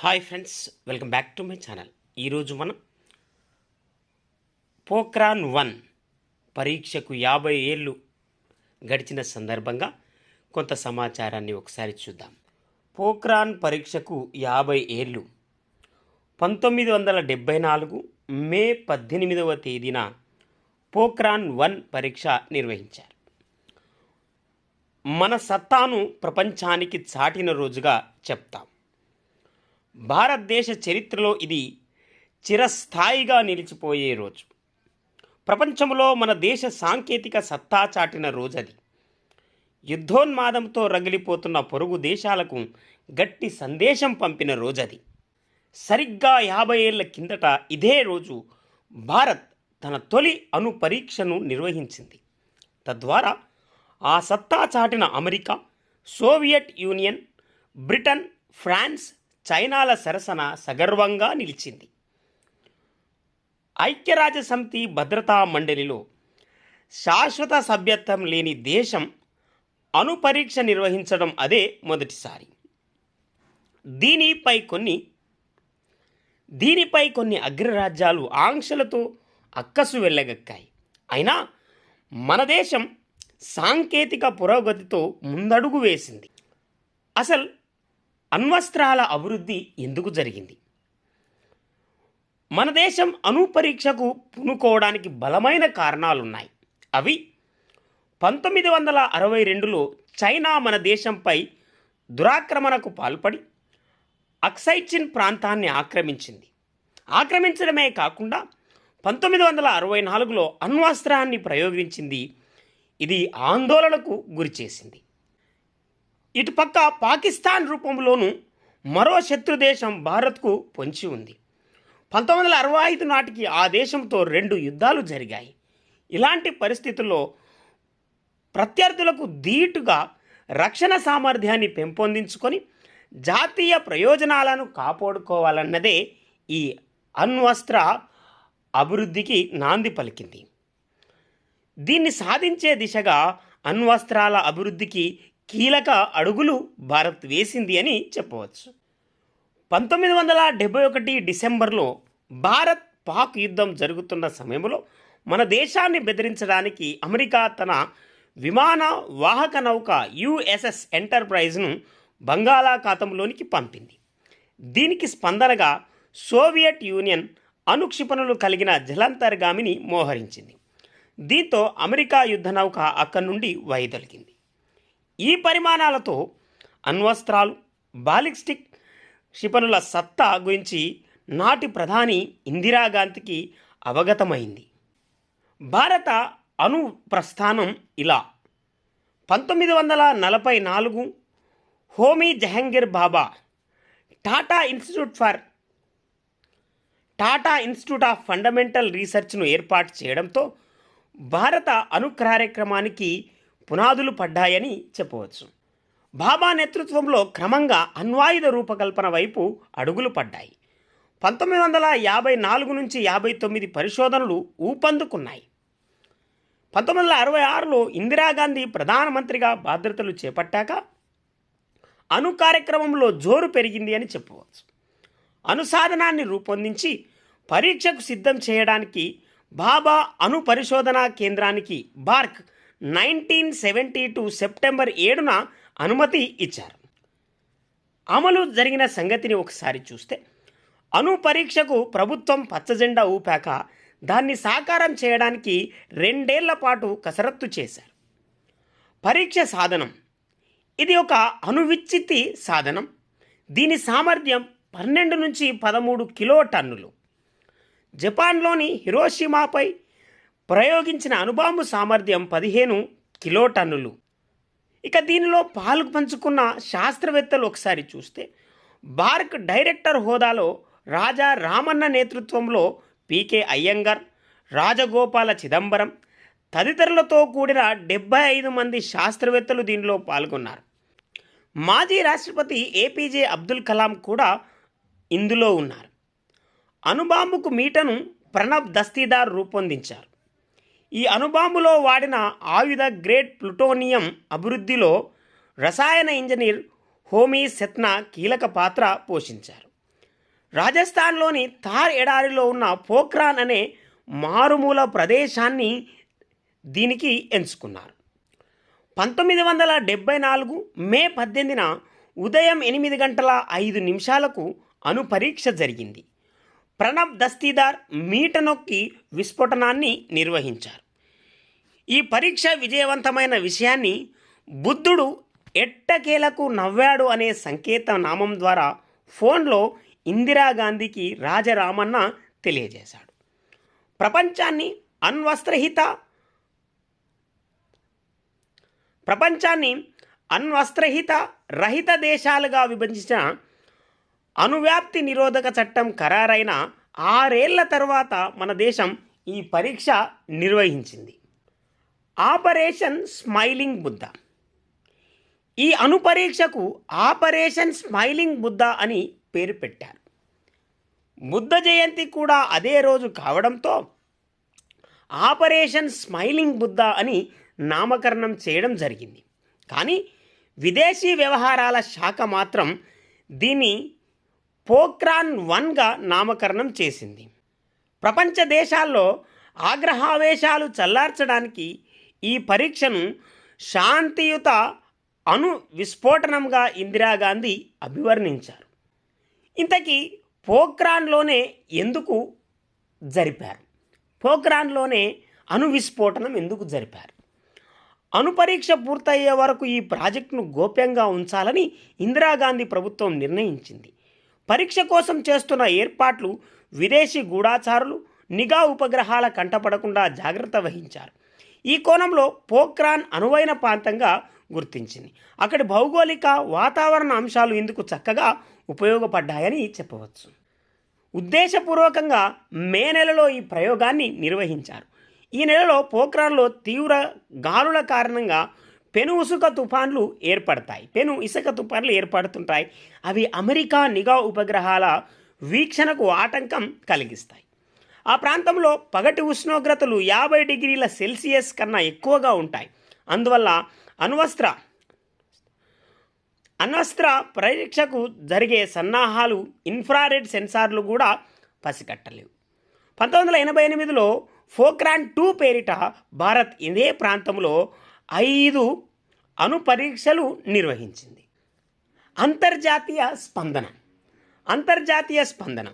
Hi friends welcome back to my channel. ఈరోజు మనం Pokhran one పరీక్షకు యాభై ఏళ్ళు గడిచిన సందర్భంగా కొంత సమాచారాన్ని ఒకసారి చూద్దాం. పోక్రాన్ పరీక్షకు యాభై ఏళ్ళు పంతొమ్మిది వందల డెబ్భై నాలుగు మే పద్దెనిమిదవ తేదీన పోక్రాన్ వన్ పరీక్ష నిర్వహించారు. మన సత్తాను ప్రపంచానికి చాటిన రోజుగా చెప్తాం. భారతదేశ చరిత్రలో ఇది చిరస్థాయిగా నిలిచిపోయే రోజు. ప్రపంచంలో మన దేశ సాంకేతిక సత్తా చాటిన రోజది. యుద్ధోన్మాదంతో రగిలిపోతున్న పొరుగు దేశాలకు గట్టి సందేశం పంపిన రోజది. సరిగ్గా యాభై ఏళ్ళ కిందట ఇదే రోజు భారత్ తన తొలి అణు పరీక్షను నిర్వహించింది. తద్వారా ఆ సత్తా చాటిన America Soviet Union Britain France చైనాల సరసన సగర్వంగా నిలిచింది. ఐక్యరాజ్య సమితి భద్రతా మండలిలో శాశ్వత సభ్యత్వం లేని దేశం అనుపరీక్ష నిర్వహించడం అదే మొదటిసారి. దీనిపై కొన్ని దీనిపై కొన్ని అగ్రరాజ్యాలు ఆంక్షలతో అక్కసు వెళ్ళగక్కాయి. అయినా మన దేశం సాంకేతిక పురోగతితో ముందడుగు వేసింది. అసలు అణ్వస్త్రాల అభివృద్ధి ఎందుకు జరిగింది? మన దేశం అణుపరీక్షకు పూనుకోవడానికి బలమైన కారణాలున్నాయి. అవి పంతొమ్మిది వందల అరవై రెండులో చైనా మన దేశంపై దురాక్రమణకు పాల్పడి అక్సైచిన్ ప్రాంతాన్ని ఆక్రమించింది. ఆక్రమించడమే కాకుండా పంతొమ్మిది వందల అరవై నాలుగులో అణ్వాస్త్రాన్ని ప్రయోగించింది. ఇది ఆందోళనకు గురిచేసింది. ఇటుపక్క పాకిస్తాన్ రూపంలోనూ మరో శత్రు దేశం భారత్కు పొంచి ఉంది. పంతొమ్మిది వందల అరవై ఐదు నాటికి ఆ దేశంతో రెండు యుద్ధాలు జరిగాయి. ఇలాంటి పరిస్థితుల్లో ప్రత్యర్థులకు ధీటుగా రక్షణ సామర్థ్యాన్ని పెంపొందించుకొని జాతీయ ప్రయోజనాలను కాపాడుకోవాలన్నదే ఈ అణ్వస్త్ర అభివృద్ధికి నాంది పలికింది. దీన్ని సాధించే దిశగా అణ్వస్త్రాల అభివృద్ధికి కీలక అడుగులు భారత్ వేసింది అని చెప్పవచ్చు. పంతొమ్మిది వందల డెబ్బై ఒకటి డిసెంబర్లో భారత్ పాక్ యుద్ధం జరుగుతున్న సమయంలో మన దేశాన్ని బెదిరించడానికి అమెరికా తన విమాన వాహక నౌక యుఎస్ఎస్ ఎంటర్ప్రైజ్ను బంగాళాఖాతంలోనికి పంపింది. దీనికి స్పందనగా సోవియట్ యూనియన్ అనుక్షిపణలు కలిగిన జలంతర్గామిని మోహరించింది. దీంతో అమెరికా యుద్ధ నౌక అక్కడి నుండి వైదొలిగింది ఈ పరిమాణాలతో అణ్వస్త్రాలు బాలిస్టిక్ క్షిపణుల సత్తా గురించి నాటి ప్రధాని ఇందిరాగాంధీకి అవగతమైంది. భారత అణు ప్రస్థానం ఇలా. పంతొమ్మిది వందల నలభై నాలుగు Homi Jehangir Bhabha Tata institute for Tata institute of fundamental రీసెర్చ్ను ఏర్పాటు చేయడంతో భారత అణు కార్యక్రమానికి పునాదులు పడ్డాయని చెప్పవచ్చు. బాబా నేతృత్వంలో క్రమంగా అణ్వాయుధ రూపకల్పన వైపు అడుగులు పడ్డాయి. పంతొమ్మిది వందల యాభై నాలుగు నుంచి యాభై తొమ్మిది పరిశోధనలు ఊపందుకున్నాయి. పంతొమ్మిది వందల అరవై ఆరులో ఇందిరాగాంధీ ప్రధానమంత్రిగా బాధ్యతలు చేపట్టాక అణు కార్యక్రమంలో జోరు పెరిగింది అని చెప్పవచ్చు. అనుసాధనాన్ని రూపొందించి పరీక్షకు సిద్ధం చేయడానికి బాబా అణు పరిశోధనా కేంద్రానికి BARC nineteen seventy two September ఏడున అనుమతి ఇచ్చారు. అమలు జరిగిన సంగతిని ఒకసారి చూస్తే అణు పరీక్షకు ప్రభుత్వం పచ్చజెండా ఊపాక దాన్ని సాకారం చేయడానికి రెండేళ్ళ పాటు కసరత్తు చేశారు. పరీక్ష సాధనం. ఇది ఒక అణువిచ్చితి సాధనం. దీని సామర్థ్యం పన్నెండు నుంచి పదమూడు కిలో టన్నులు జపాన్లోని హిరోషిమాపై ప్రయోగించిన అణుబాంబు సామర్థ్యం పదిహేను కిలో టన్నులు ఇక దీనిలో పాలు పంచుకున్న శాస్త్రవేత్తలు ఒకసారి చూస్తే బార్క్ డైరెక్టర్ హోదాలో రాజా రామన్న నేతృత్వంలో పీకే అయ్యంగార్ రాజగోపాల చిదంబరం తదితరులతో కూడిన డెబ్బై ఐదు మంది శాస్త్రవేత్తలు దీనిలో పాల్గొన్నారు. మాజీ రాష్ట్రపతి ఏపీజే అబ్దుల్ కలాం కూడా ఇందులో ఉన్నారు. అణుబాంబుకు మీటను ప్రణబ్ దస్తీదార్ రూపొందించారు. ఈ అణుబాంబులో వాడిన ఆయుధ గ్రేట్ ప్లుటోనియం అభివృద్ధిలో రసాయన ఇంజనీర్ హోమీ సెత్నా కీలక పాత్ర పోషించారు. రాజస్థాన్లోని థార్ ఎడారిలో ఉన్న పోఖ్రాన్ అనే మారుమూల ప్రదేశాన్ని దీనికి ఎంచుకున్నారు. పంతొమ్మిది వందల డెబ్బై నాలుగు మే పద్దెనిమిదిన ఉదయం ఎనిమిది గంటల ఐదు నిమిషాలకు అణు పరీక్ష జరిగింది. ప్రణబ్ దస్తీదార్ మీట నొక్కి విస్ఫోటనాన్ని నిర్వహించారు. ఈ పరీక్ష విజయవంతమైన విషయాన్ని బుద్ధుడు ఎట్టకేలకు నవ్వాడు అనే సంకేత నామం ద్వారా ఫోన్లో ఇందిరాగాంధీకి రాజరామన్న తెలియజేశాడు. ప్రపంచాన్ని అణ్వస్త్రహిత ప్రపంచాన్ని అణ్వస్త్రహిత రహిత దేశాలుగా విభజించిన అణువ్యాప్తి నిరోధక చట్టం ఖరారైన ఆరేళ్ళ తర్వాత మన దేశం ఈ పరీక్ష నిర్వహించింది. Operation smiling Buddha. ఈ అణుపరీక్షకు ఆపరేషన్ స్మైలింగ్ బుద్ధ అని పేరు పెట్టారు. బుద్ధ జయంతి కూడా అదే రోజు కావడంతో ఆపరేషన్ స్మైలింగ్ బుద్ధ అని నామకరణం చేయడం జరిగింది. కానీ విదేశీ వ్యవహారాల శాఖ మాత్రం దీన్ని పోక్రాన్ వన్గా నామకరణం చేసింది. ప్రపంచ దేశాల్లో ఆగ్రహావేశాలు చల్లార్చడానికి ఈ పరీక్షను శాంతియుత అణు విస్ఫోటనంగా ఇందిరాగాంధీ అభివర్ణించారు. ఇంతకీ పోక్రాన్లోనే ఎందుకు జరిపారు? పోక్రాన్లోనే అణు విస్ఫోటనం ఎందుకు జరిపారు? అణు పరీక్ష పూర్తయ్యే వరకు ఈ ప్రాజెక్టును గోప్యంగా ఉంచాలని ఇందిరాగాంధీ ప్రభుత్వం నిర్ణయించింది. పరీక్ష కోసం చేస్తున్న ఏర్పాట్లు విదేశీ గూఢాచారులు నిఘా ఉపగ్రహాల కంటపడకుండా జాగ్రత్త వహించారు. ఈ కోణంలో పోక్రాన్ అనువైన ప్రాంతంగా గుర్తించింది. అక్కడి భౌగోళిక వాతావరణ అంశాలు ఇందుకు చక్కగా ఉపయోగపడ్డాయని చెప్పవచ్చు. ఉద్దేశపూర్వకంగా మే నెలలో ఈ ప్రయోగాన్ని నిర్వహించారు. ఈ నెలలో పోఖ్రాన్లో తీవ్ర గాలుల కారణంగా పెను ఇసుక తుఫాన్లు ఏర్పడతాయి. పెను ఇసుక తుఫాన్లు ఏర్పడుతుంటాయి. అవి అమెరికా నిఘా ఉపగ్రహాల వీక్షణకు ఆటంకం కలిగిస్తాయి. ఆ ప్రాంతంలో పగటి ఉష్ణోగ్రతలు యాభై డిగ్రీల సెల్సియస్ కన్నా ఎక్కువగా ఉంటాయి. అందువల్ల అణ్వస్త్ర అణ్వస్త్ర పరీక్షకు జరిగే సన్నాహాలు ఇన్ఫ్రారెడ్ సెన్సార్లు కూడా పసిగట్టలేవు. పంతొమ్మిది వందల ఎనభై ఎనిమిదిలో ఫోక్రాన్ టూ పేరిట భారత్ ఇదే ప్రాంతంలో ఐదు అనుపరీక్షలు నిర్వహించింది. అంతర్జాతీయ స్పందన. అంతర్జాతీయ స్పందన.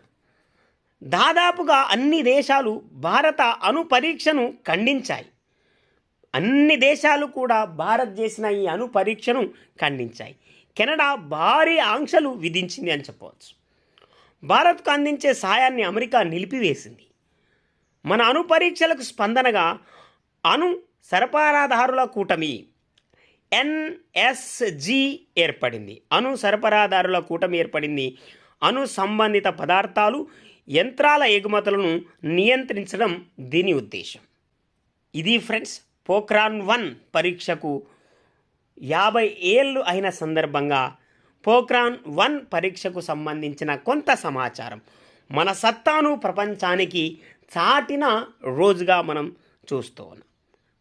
దాదాపుగా అన్ని దేశాలు భారత అణు పరీక్షను ఖండించాయి. అన్ని దేశాలు కూడా భారత్ చేసిన ఈ అణు పరీక్షను ఖండించాయి. కెనడా భారీ ఆంక్షలు విధించింది అని చెప్పవచ్చు. భారత్కు అందించే సాయాన్ని అమెరికా నిలిపివేసింది. మన అణు పరీక్షలకు స్పందనగా అణు సరఫరాదారుల కూటమి ఎన్ఎస్జి ఏర్పడింది. అణు సరఫరాదారుల కూటమి ఏర్పడింది. అణు సంబంధిత పదార్థాలు యంత్రాల ఎగుమతులను నియంత్రించడం దీని ఉద్దేశం. ఇది ఫ్రెండ్స్ పోఖ్రాన్ వన్ పరీక్షకు యాభై ఏళ్ళు అయిన సందర్భంగా పోఖ్రాన్ వన్ పరీక్షకు సంబంధించిన కొంత సమాచారం మన సత్తాను ప్రపంచానికి చాటిన రోజుగా మనం చూస్తూ ఉన్నాం.